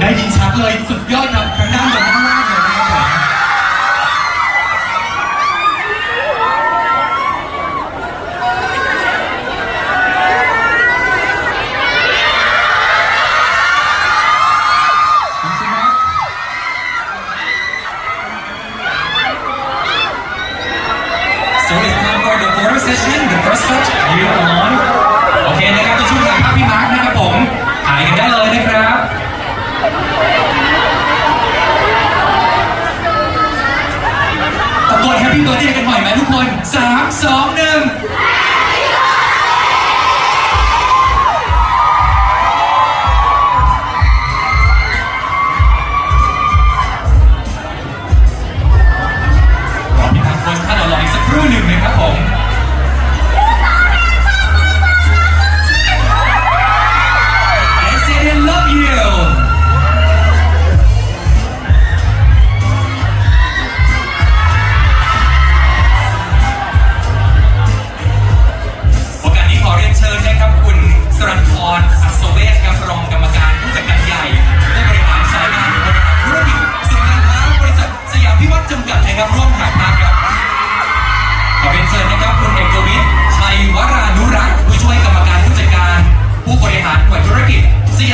ได้ยินชัดเลยสุดยอดครับทางด้านบนข้างล่างเลยนะครับผม So it's time for the photo session. ครู่หนึ่งนะครับผม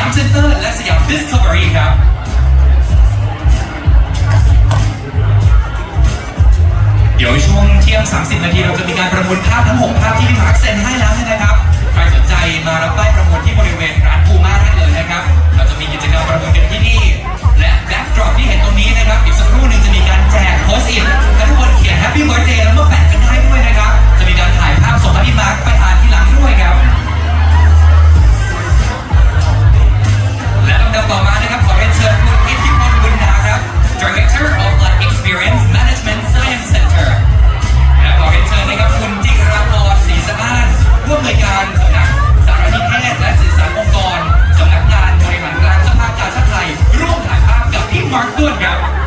ามเซ็นเตอร์และสยามดิสคัฟเวอรี่ครับเดี๋ยวช่วงเที่ยง 30 นาทีเราจะมีการประมูลภาพทั้ง 6 ภาพที่พี่มาร์คเซ็นให้แล้ว out.